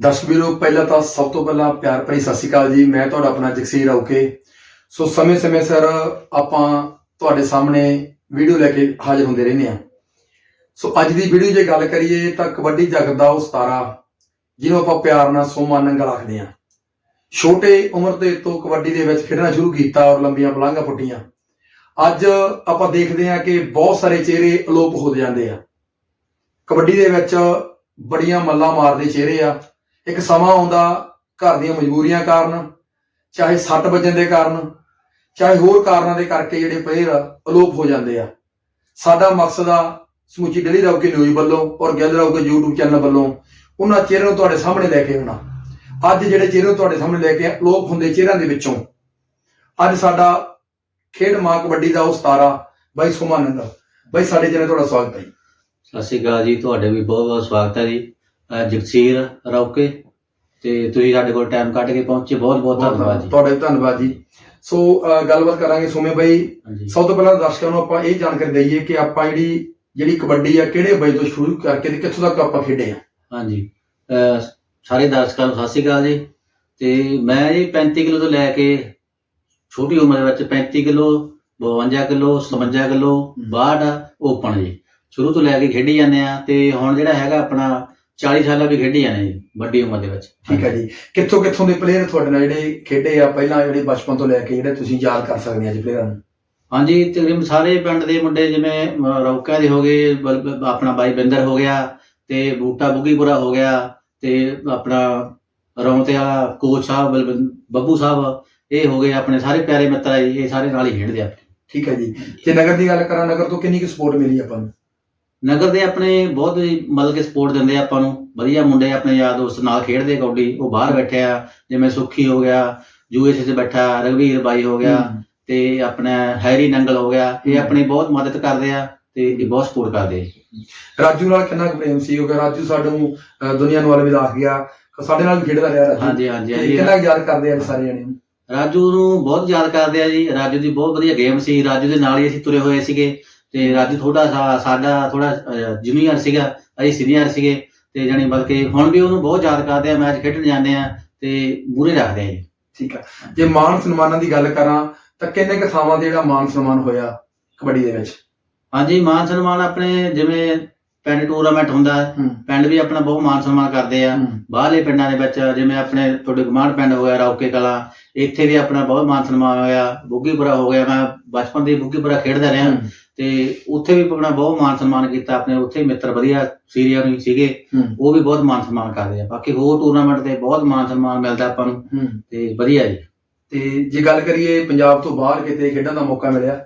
ਦਰਸ਼ਕ ਵੀਰੋ, ਪਹਿਲਾਂ ਤਾਂ ਸਭ ਤੋਂ ਪਹਿਲਾਂ ਪਿਆਰ ਭਰੀ ਸਤਿ ਸ਼੍ਰੀ ਅਕਾਲ ਜੀ। ਮੈਂ ਤੁਹਾਡਾ ਆਪਣਾ ਜਗਸੀਰ ਰੌਕੇ। ਸੋ ਸਮੇਂ-ਸਮੇਂ ਸਿਰ ਆਪਾਂ ਤੁਹਾਡੇ ਸਾਹਮਣੇ ਵੀਡੀਓ ਲੈ ਕੇ ਹਾਜ਼ਰ ਹੁੰਦੇ ਰਹਿੰਦੇ ਆ ਸੋ ਅੱਜ ਦੀ ਵੀਡੀਓ ਜੇ ਗੱਲ ਕਰੀਏ ਤਾਂ ਕਬੱਡੀ ਜਗਤ ਦਾ ਉਹ ਸਤਾਰਾ, ਜਿਹਨੂੰ ਆਪਾਂ ਪਿਆਰ ਨਾਲ ਸੋਮਾ ਨੰਗਲ ਆਖਦੇ ਆ ਛੋਟੇ ਉਮਰ ਦੇ ਤੋਂ ਕਬੱਡੀ ਦੇ ਵਿੱਚ ਖੇਡਣਾ ਸ਼ੁਰੂ ਕੀਤਾ ਔਰ ਲੰਬੀਆਂ ਪਲਾਂਘਾਂ ਪੁੱਟੀਆਂ। ਅੱਜ ਆਪਾਂ ਦੇਖਦੇ ਆ ਕਿ ਬਹੁਤ ਸਾਰੇ ਚਿਹਰੇ ਅਲੋਪ ਹੋ ਜਾਂਦੇ ਆ। ਕਬੱਡੀ ਦੇ ਵਿੱਚ ਬੜੀਆਂ ਮੱਲਾਂ ਮਾਰਦੇ ਚਿਹਰੇ ਆ। ਇੱਕ ਸਮਾਂ ਆਉਂਦਾ ਘਰ ਦੀਆਂ ਮਜਬੂਰੀਆਂ ਕਾਰਨ, ਚਾਹੇ ਸੱਟ ਵੱਜਣ ਦੇ ਕਾਰਨ, ਚਾਹੇ ਹੋਰ ਕਾਰਨਾਂ ਦੇ ਕਰਕੇ ਜਿਹੜੇ ਪਲੇਅਰ ਅਲੋਪ ਹੋ ਜਾਂਦੇ ਆ। ਸਾਡਾ ਮਕਸਦ ਆ ਸਮੁੱਚੀ ਡੇਲੀ ਰੌਕੇ ਨਿਊਜ਼ ਵੱਲੋਂ ਔਰ ਗੈਲ ਰੌਕੇ YouTube ਚੈਨਲ ਵੱਲੋਂ ਉਹਨਾਂ ਚਿਹਰਿਆਂ ਨੂੰ ਤੁਹਾਡੇ ਸਾਹਮਣੇ ਲੈ ਕੇ ਆਉਣਾ। ਅੱਜ ਜਿਹੜੇ ਚਿਹਰੇ ਨੂੰ ਤੁਹਾਡੇ ਸਾਹਮਣੇ ਲੈ ਕੇ ਅਲੋਪ ਹੁੰਦੇ ਚਿਹਰਿਆਂ ਦੇ ਵਿੱਚੋਂ, ਅੱਜ ਸਾਡਾ ਖੇਡ ਮਾਂ ਕਬੱਡੀ ਦਾ ਉਹ ਸਤਾਰਾ, ਬਾਈ ਸੁਮਾ ਬਾਈ, ਸਾਡੇ ਚੈਨਲ ਤੁਹਾਡਾ ਸਵਾਗਤ ਹੈ ਜੀ। ਸਤਿ ਸ਼੍ਰੀ ਅਕਾਲ ਜੀ, ਤੁਹਾਡੇ ਵੀ ਬਹੁਤ ਬਹੁਤ ਸਵਾਗਤ ਹੈ ਜੀ। ਜਗਸੀਰ ਰੌਕੇ ਤੇ ਤੁਸੀਂ ਸਾਡੇ ਕੋਲ ਟਾਈਮ ਕੱਢ ਕੇ ਪਹੁੰਚੇ ਬਹੁਤ ਬਹੁਤ ਧੰਨਵਾਦ ਜੀ। ਤੁਹਾਡਾ ਧੰਨਵਾਦ ਜੀ। ਸੋ ਗੱਲਬਾਤ ਕਰਾਂਗੇ ਸੁਮੇ ਬਾਈ। ਸਭ ਤੋਂ ਪਹਿਲਾਂ ਦਰਸ਼ਕਾਂ ਨੂੰ ਆਪਾਂ ਇਹ ਜਾਣਕਾਰੀ ਦਈਏ ਕਿ ਆਪਾਂ ਜਿਹੜੀ ਜਿਹੜੀ ਕਬੱਡੀ ਆ ਕਿਹੜੇ ਵਜੇ ਤੋਂ ਸ਼ੁਰੂ ਕਰਕੇ ਤੇ ਕਿੱਥੋਂ ਤੱਕ ਆਪਾਂ ਖੇਡੇ ਆ? ਹਾਂਜੀ। ਸਾਰੇ ਦਰਸ਼ਕਾਂ ਨੂੰ ਸਤਿ ਸ਼੍ਰੀ ਅਕਾਲ ਜੀ। ਤੇ ਮੈਂ ਜੀ 35 ਕਿਲੋ ਤੋਂ ਲੈ ਕੇ ਛੋਟੀ ਉਮਰ ਦੇ ਵਿੱਚ 35 ਕਿਲੋ 52 ਕਿਲੋ 57 ਕਿਲੋ 62 ਓਪਨ ਜੀ। ਸ਼ੁਰੂ ਤੋਂ ਲੈ ਕੇ ਖੇਡੀ ਜਾਂਦੇ ਆ ਤੇ ਹੁਣ ਜਿਹੜਾ ਹੈਗਾ ਆਪਣਾ 40 ਸਾਲਾਂ ਵੀ ਖੇਡੀ ਜਾਂਦੇ ਜੀ ਵੱਡੀ ਉਮਰ ਦੇ ਵਿੱਚ। ਠੀਕ ਹੈ ਜੀ। ਕਿੱਥੋਂ ਕਿੱਥੋਂ ਦੇ ਪਲੇਅਰ ਤੁਹਾਡੇ ਨਾਲ ਜਿਹੜੇ ਖੇਡੇ ਆ ਪਹਿਲਾਂ ਜਿਹੜੇ ਬਚਪਨ ਤੋਂ ਲੈ ਕੇ ਜਿਹੜੇ ਤੁਸੀਂ ਯਾਦ ਕਰ ਸਕਦੇ ਆ ਜੀ ਪਲੇਅਰਾਂ ਨੂੰ? ਹਾਂਜੀ ਤਕਰੀਬਨ ਸਾਰੇ ਪਿੰਡ ਦੇ ਮੁੰਡੇ ਜਿਵੇਂ ਰੌਕਾ ਦੇ ਹੋ ਗਏ ਆਪਣਾ ਬਾਈ ਬਿੰਦਰ ਹੋ ਗਿਆ ਤੇ ਬੂਟਾ ਬੁੱਗੀਪੁਰਾ ਹੋ ਗਿਆ ਤੇ ਆਪਣਾ ਰੌਂਤੇ ਵਾਲਾ ਕੋਚ ਸਾਹਿਬ ਬੱਬੂ ਸਾਹਿਬ ਇਹ ਹੋ ਗਏ ਆਪਣੇ ਸਾਰੇ ਪਿਆਰੇ ਮਿੱਤਰ ਆ ਜੀ ਇਹ ਸਾਰੇ ਨਾਲ ਹੀ ਖੇਡਦੇ ਆ। ਠੀਕ ਹੈ ਜੀ। ਜੇ ਨਗਰ ਦੀ ਗੱਲ ਕਰਾਂ ਨਗਰ ਤੋਂ ਕਿੰਨੀ ਕੁ ਸਪੋਰਟ ਮਿਲੀ ਆਪਾਂ ਨੂੰ? ਨਗਰ ਦੇ ਆਪਣੇ ਬਹੁਤ ਮਤਲਬ ਕਿ ਸਪੋਰਟ ਦਿੰਦੇ ਆ ਆਪਾਂ ਨੂੰ। ਵਧੀਆ ਮੁੰਡੇ ਆਪਣੇ ਯਾਰ ਦੋਸਤ ਨਾਲ ਖੇਡਦੇ ਕਬੱਡੀ। ਉਹ ਬਾਹਰ ਬੈਠੇ ਆ। ਜਿਵੇਂ ਸੁੱਖੀ ਹੋ ਗਿਆ ਯੂਐਸਏ 'ਚ ਬੈਠਾ ਰਘਵੀਰ ਬਾਈ ਹੋ ਗਿਆ ਤੇ ਆਪਣਾ ਹੈਰੀ ਨੰਗਲ ਹੋ ਗਿਆ। ਇਹ। ਆਪਣੀ ਬਹੁਤ ਮਦਦ ਕਰਦੇ ਆ ਤੇ ਇਹ ਬਹੁਤ ਸਪੋਰਟ ਕਰਦੇ ਆ। ਰਾਜੂ ਨਾਲ ਕਿੰਨਾ ਪ੍ਰੇਮ ਸੀ? ਕਿਉਂਕਿ ਰਾਜੂ ਸਾਨੂੰ ਦੁਨੀਆ ਨੂੰ ਵਾਲੇ ਵੀ ਦੱਸ ਗਿਆ। ਸਾਡੇ ਨਾਲ ਵੀ ਖੇਡਦਾ ਰਿਹਾ ਰਾਜੂ। ਹਾਂਜੀ ਹਾਂਜੀ ਕਿੰਨਾ ਯਾਦ ਕਰਦੇ ਆ ਸਾਰੇ ਜਣੇ? ਰਾਜੂ ਨੂੰ ਬਹੁਤ ਯਾਦ ਕਰਦੇ ਆ ਜੀ। ਰਾਜੂ ਦੀ ਬਹੁਤ ਵਧੀਆ ਗੇਮ ਸੀ। ਰਾਜੂ ਦੇ ਨਾਲ ਹੀ ਅਸੀਂ ਤੁਰੇ ਹੋਏ ਸੀਗੇ। ਤੇ ਰਾਜੂ ਥੋੜਾ ਸਾਡਾ ਥੋੜਾ ਜੂਨੀਅਰ ਸੀਗਾ ਅਸੀਂ ਸੀਨੀਅਰ ਸੀਗੇ ਤੇ ਜਾਨੀ ਬਲਕਿ ਹੁਣ ਵੀ ਉਹਨੂੰ ਬਹੁਤ ਯਾਦ ਕਰਦੇ ਆ ਮੈਚ ਖੇਡਣ ਜਾਂਦੇ ਆ ਤੇ ਮੂਰੇ ਰੱਖਦੇ ਆ ਠੀਕ ਆ। ਜੇ ਮਾਨ ਸਨਮਾਨਾਂ ਦੀ ਗੱਲ ਕਰਾਂ ਤਾਂ ਕਿੰਨੇ ਕੁ ਥਾਵਾਂ ਤੇ ਜਿਹੜਾ ਮਾਨ ਸਨਮਾਨ ਹੋਇਆ ਕਬੱਡੀ ਦੇ ਵਿੱਚ? ਹਾਂਜੀ ਮਾਨ ਸਨਮਾਨ ਆਪਣੇ ਜਿਵੇਂ ਪਿੰਡ ਟੂਰਨਾਮੈਂਟ ਹੁੰਦਾ ਹੈ, ਹੂੰ। ਪਿੰਡ ਵੀ ਆਪਣਾ ਬਹੁਤ ਮਾਨ ਸਨਮਾਨ ਕਰਦੇ ਆ। ਬਾਹਰਲੇ ਪਿੰਡਾਂ ਦੇ ਵਿੱਚ ਜਿਵੇਂ ਆਪਣੇ ਤੁਹਾਡੇ ਗਮਾਂਡ ਪਿੰਡ ਹੋ ਗਿਆ ਰੌਕੇ ਕਲਾ ਇੱਥੇ ਵੀ ਆਪਣਾ ਬਹੁਤ ਮਾਨ ਸਨਮਾਨ ਹੋਇਆ। ਬੁੱਗੀਪੁਰਾ ਹੋ ਗਿਆ ਮੈਂ ਬਚਪਨ ਦੇ ਬੁੱਗੀਪੁਰਾ ਖੇਡਦਾ ਰਿਹਾ। ਤੇ ਉੱਥੇ ਵੀ ਆਪਣਾ ਬਹੁਤ ਮਾਨ ਸਨਮਾਨ ਕੀਤਾ ਆਪਣੇ ਉੱਥੇ ਮਿੱਤਰ ਵਧੀਆ ਸੀਰੀਆ ਨੂੰ ਸੀਗੇ। ਹੂੰ। ਉਹ ਵੀ ਬਹੁਤ ਮਾਨ ਸਨਮਾਨ ਕਰਦੇ ਆ। ਬਾਕੀ ਹੋਰ ਟੂਰਨਾਮੈਂਟ ਤੇ ਬਹੁਤ ਮਾਨ ਸਨਮਾਨ ਮਿਲਦਾ ਆਪਾਂ ਨੂੰ। ਹੂੰ। ਤੇ ਵਧੀਆ ਜੀ। ਤੇ ਜੇ ਗੱਲ ਕਰੀਏ ਪੰਜਾਬ ਤੋਂ ਬਾਹਰ ਕਿਤੇ ਖੇਡਣ ਦਾ ਮੌਕਾ ਮਿਲਿਆ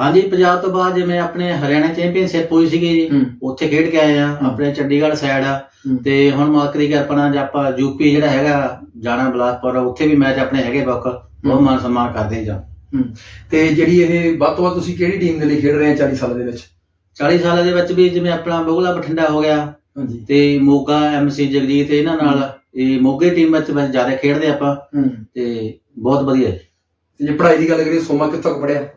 ਹਾਂਜੀ ਪੰਜਾਬ ਤੋਂ ਬਾਅਦ ਜਿਵੇਂ ਆਪਣੇ ਹਰਿਆਣਾ ਚੈਂਪੀਅਨਸ਼ਿਪ ਹੋਈ ਸੀਗੀ ਜੀ ਹੂੰ। ਉੱਥੇ ਖੇਡ ਕੇ ਆਏ ਆ ਹੂੰ। ਆਪਣੇ ਚੰਡੀਗੜ੍ਹ ਸਾਈਡ ਆ। ਹੂੰ। ਤੇ ਹੁਣ ਮਾਕਰੀ ਕਰਪਨਾ ਜੇ ਆਪਾਂ ਯੂਪੀ ਜਿਹੜਾ ਹੈਗਾ ਜਾਣਾ ਬਲਾਸਪੁਰ ਉੱਥੇ ਵੀ ਮੈਚ ਆਪਣੇ ਹੈਗੇ ਬੁੱਕ। ਬਹੁਤ ਹੂੰ। ਮਾਨ ਸਨਮਾਨ ਕਰਦੇ ਜਾਂ ਤੇ ਜਿਹੜੀ ਇਹ ਵੱਧ ਤੋਂ ਵੱਧ ਤੁਸੀਂ ਕਿਹੜੀ ਟੀਮ ਦੇ ਲਈ ਖੇਡ ਰਹੇ ਆ 40 ਸਾਲਾਂ ਦੇ ਵਿੱਚ? 40 ਸਾਲਾਂ ਦੇ ਵਿੱਚ ਵੀ ਜਿਵੇਂ ਆਪਣਾ ਬੋਗਲਾ ਬਠਿੰਡਾ ਹੋ ਗਿਆ ਹਾਂਜੀ। ਤੇ ਮੋਗਾ ਐਮਸੀ ਜਗਜੀਤ ਇਹਨਾਂ ਨਾਲ ਇਹ ਮੋਗੇ ਟੀਮ ਵਿੱਚ ਵੈਸੇ ਜ਼ਿਆਦਾ ਖੇਡਦੇ ਆਪਾਂ। ਹੂੰ। ਤੇ ਬਹੁਤ ਵਧੀਆ ਜੀ। ਤੇ ਜੇ ਪੜ੍ਹਾਈ ਦੀ ਗੱਲ ਕਰੀਏ ਸੋਮਾ ਕਿੱਥੋਂ ਪੜਿਆ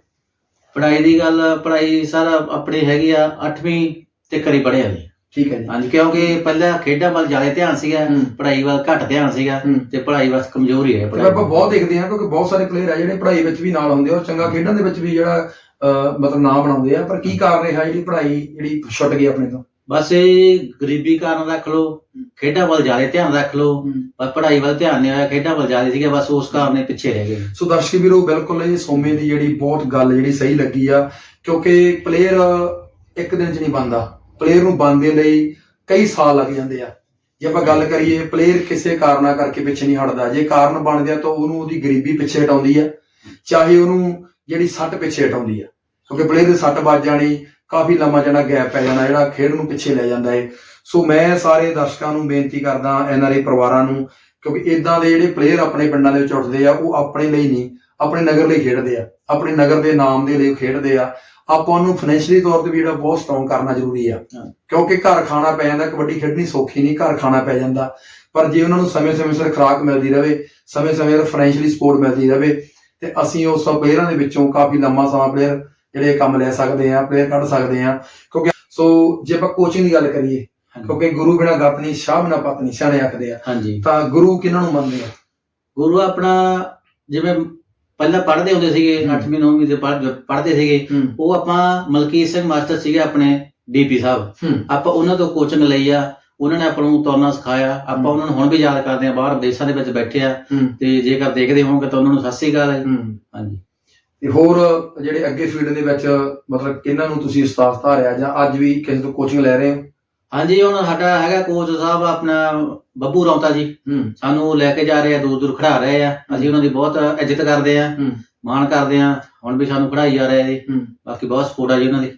ਪੜ੍ਹਾਈ ਦੀ ਗੱਲ ਪੜ੍ਹਾਈ ਸਾਰਾ ਆਪਣੇ ਹੈਗੀ ਆ 8ਵੀਂ ਤੇ ਕਰੀ ਪੜ੍ਹਿਆ ਜੀ ਠੀਕ ਹੈ ਜੀ। ਹਾਂਜੀ ਕਿਉਂਕਿ ਪਹਿਲਾਂ ਖੇਡਾਂ ਵੱਲ ਜ਼ਿਆਦਾ ਧਿਆਨ ਸੀਗਾ ਹੂੰ। ਪੜ੍ਹਾਈ ਵੱਲ ਘੱਟ ਧਿਆਨ ਸੀਗਾ ਹੂੰ। ਤੇ ਪੜ੍ਹਾਈ ਬਸ ਕਮਜ਼ੋਰੀ ਹੈ ਤੇ ਪੜ੍ਹਾਈ ਆਪਾਂ ਬਹੁਤ ਦੇਖਦੇ ਹਾਂ ਕਿਉਂਕਿ ਬਹੁਤ ਸਾਰੇ ਪਲੇਅਰ ਆ ਜਿਹੜੇ ਪੜ੍ਹਾਈ ਵਿੱਚ ਵੀ ਨਾਲ ਹੁੰਦੇ ਆ ਔਰ ਚੰਗਾ ਖੇਡਣ ਦੇ ਵਿੱਚ ਵੀ ਜਿਹੜਾ ਅਹ, ਮਤਲਬ ਨਾਮ ਬਣਾਉਂਦੇ ਆ ਪਰ ਕੀ ਕਾਰਨ ਰਿਹਾ ਜਿਹੜੀ ਪੜ੍ਹਾਈ ਜਿਹੜੀ ਛੁੱਟ ਗਈ ਆਪਣੇ ਤੋਂ? ਬਸ ਇਹ ਗਰੀਬੀ ਕਾਰਨ ਰੱਖ ਲਓ ਖੇਡਾਂ ਵੱਲ ਜ਼ਿਆਦਾ ਧਿਆਨ ਰੱਖ ਲਓ ਪਰ ਪੜ੍ਹਾਈ ਵੱਲ ਧਿਆਨ ਨਹੀਂ ਹੋਇਆ ਖੇਡਾਂ ਵੱਲ ਜ਼ਿਆਦਾ ਸੀਗਾ ਬਸ ਉਸ ਕਾਰਨ ਇਹ ਪਿੱਛੇ ਰਹਿ ਗਏ। ਸੋ ਦਰਸ਼ਕ ਵੀਰੋ ਬਿਲਕੁਲ ਇਹ ਸੋਮੇ ਦੀ ਜਿਹੜੀ ਬਹੁਤ ਗੱਲ ਜਿਹੜੀ ਸਹੀ ਲੱਗੀ ਆ ਕਿਉਂਕਿ ਪਲੇਅਰ ਇੱਕ ਦਿਨ 'ਚ ਨਹੀਂ ਬਣਦਾ। ਪਲੇਅਰ ਨੂੰ ਬਣਦੇ ਲਈ ਕਈ ਸਾਲ ਲੱਗ ਜਾਂਦੇ ਆ। ਜੇ ਆਪਾਂ ਗੱਲ ਕਰੀਏ ਪਲੇਅਰ ਕਿਸੇ ਕਾਰਨਾ ਕਰਕੇ ਪਿੱਛੇ ਨਹੀਂ ਹਟਦਾ। ਜੇ ਕਾਰਨ ਬਣਦੇ ਆ ਤਾਂ ਉਹਨੂੰ ਉਹਦੀ ਗਰੀਬੀ ਪਿੱਛੇ ਹਟਾਉਂਦੀ ਆ ਚਾਹੇ ਉਹਨੂੰ ਜਿਹੜੀ ਸੱਟ ਪਿੱਛੇ ਹਟਾਉਂਦੀ ਆ। ਕਿਉਂਕਿ ਪਲੇਅਰ ਦੇ ਸੱਟ ਵੱਜ ਜਾਣੀ ਕਾਫੀ ਲੰਮਾ ਜਿਹੜਾ ਗੈਪ ਪੈ ਜਾਣਾ ਜਿਹੜਾ ਖੇਡ ਨੂੰ ਪਿੱਛੇ ਲੈ ਜਾਂਦਾ ਏ। ਸੋ ਮੈਂ ਸਾਰੇ ਦਰਸ਼ਕਾਂ ਨੂੰ ਬੇਨਤੀ ਕਰਦਾ ਐਨਆਰਏ ਪਰਿਵਾਰਾਂ ਨੂੰ ਕਿਉਂਕਿ ਇਦਾਂ ਦੇ ਜਿਹੜੇ ਪਲੇਅਰ ਆਪਣੇ ਪਿੰਡਾਂ ਦੇ ਵਿੱਚ ਉੱਠਦੇ ਆ ਉਹ ਆਪਣੇ ਲਈ ਨਹੀਂ ਆਪਣੇ ਨਗਰ ਲਈ ਖੇਡਦੇ ਆ। ਆਪਣੇ ਨਗਰ ਦੇ ਨਾਮ ਦੇ ਲਈ ਖੇਡਦੇ ਆ। ਆਪਾਂ ਨੂੰ ਫਾਈਨੈਂਸ਼ੀਅਲੀ ਤੌਰ ਤੇ ਵੀ ਜਿਹੜਾ ਬਹੁਤ ਸਟਰੋਂਗ ਕਰਨਾ ਜ਼ਰੂਰੀ ਆ। ਹਾਂ। ਕਿਉਂਕਿ ਘਰ ਖਾਣਾ ਪੈ ਜਾਂਦਾ ਕਬੱਡੀ ਖੇਡਣੀ ਸੌਖੀ ਨਹੀਂ ਘਰ ਖਾਣਾ ਪੈ ਜਾਂਦਾ। ਪਰ ਜੇ ਉਹਨਾਂ ਨੂੰ ਸਮੇਂ-ਸਮੇਂ ਸਿਰ ਖੁਰਾਕ ਮਿਲਦੀ ਰਵੇ ਸਮੇਂ-ਸਮੇਂ ਸਿਰ ਫਾਈਨੈਂਸ਼ੀਅਲੀ ਸਪੋਰਟ ਮਿਲਦੀ ਰਵੇ ਤੇ ਅਸੀਂ ਉਸ ਪਲੇਅਰਾਂ ਦੇ ਵਿੱਚੋਂ ਕਾਫੀ ਲੰਮਾ ਸਮਾਂ ਪਲੇਅਰ ਜਿਹੜੇ ਕੰਮ ਲੈ ਸਕਦੇ ਆ ਪਲੇਅਰ ਕੱਢ ਸਕਦੇ ਆ ਕਿਉਂਕਿ ਸੋ ਜੇ ਆਪਾਂ ਕੋਚਿੰਗ ਦੀ ਗੱਲ ਕਰੀਏ। ਕਿਉਂਕਿ ਗੁਰੂ ਬਿਨਾ ਗਤ ਨਹੀਂ ਸ਼ਾਹ ਬਿਨਾ ਪਤ ਨਹੀਂ ਸਿਆਣੇ ਆਖਦੇ ਆ। ਤਾਂ ਗੁਰੂ ਕਿਹਨਾਂ ਨੂੰ ਮੰਨਦੇ ਆ? ਗੁਰੂ ਆਪਣਾ ਜਿਵੇਂ ਪਹਿਲਾਂ ਪੜ੍ਹਦੇ ਹੁੰਦੇ ਸੀਗੇ ਹਮ। 8ਵੀਂ 9ਵੀਂ ਦੇ ਪੜ੍ਹਦੇ ਸੀਗੇ ਉਹ ਆਪਾਂ ਮਲਕੀਤ ਸਿੰਘ ਮਾਸਟਰ ਸੀਗੇ ਆਪਣੇ ਡੀਪੀ ਸਾਹਿਬ। ਆਪਾਂ ਉਹਨਾਂ ਤੋਂ ਕੋਚਿੰਗ ਲਈ ਆ ਉਹਨਾਂ ਨੇ ਆਪਾਂ ਨੂੰ ਤੁਰਨਾ ਸਿਖਾਇਆ। ਆਪਾਂ ਉਹਨਾਂ ਨੂੰ ਹੁਣ ਵੀ ਯਾਦ ਕਰਦੇ ਆ ਬਾਹਰ ਵਿਦੇਸ਼ਾਂ ਦੇ ਵਿੱਚ ਬੈਠੇ ਆ। ਤੇ ਜੇਕਰ ਦੇਖਦੇ ਹੋਵੋਗੇ ਤਾਂ ਉਹਨਾਂ ਨੂੰ ਸਤਿ ਸ੍ਰੀ ਅਕਾਲ ਹਾਂਜੀ। ਤੇ ਹੋਰ ਜਿਹੜੇ ਅੱਗੇ ਫੀਲਡ ਦੇ ਵਿੱਚ ਮਤਲਬ ਕਿਹਨਾਂ ਨੂੰ ਤੁਸੀਂ ਉਸਤਾਦ ਧਾਰਿਆ ਜਾਂ ਅੱਜ ਵੀ ਕਿਸੇ ਤੋਂ ਕੋਚਿੰਗ ਲੈ ਰਹੇ ਹੋ? ਹਾਂਜੀ ਹੁਣ ਸਾਡਾ ਹੈਗਾ ਕੋਚ ਸਾਹਿਬ ਆਪਣਾ ਬੱਬੂ ਰੌਂਤਾ ਜੀ। ਸਾਨੂੰ ਲੈ ਕੇ ਜਾ ਰਹੇ ਆ ਦੂਰ ਦੂਰ ਖੜਾ ਰਹੇ ਆ। ਅਸੀਂ ਉਹਨਾਂ ਦੀ ਬਹੁਤ ਇੱਜ਼ਤ ਕਰਦੇ ਆ ਮਾਣ ਕਰਦੇ ਆ। ਹੁਣ ਵੀ ਸਾਨੂੰ ਖੜਾਈ ਜਾ ਰਹੇ ਆ ਜੀ। ਬਾਕੀ ਬਹੁਤ ਸਪੋਰਟ ਆ ਜੀ ਉਹਨਾਂ ਦੀ।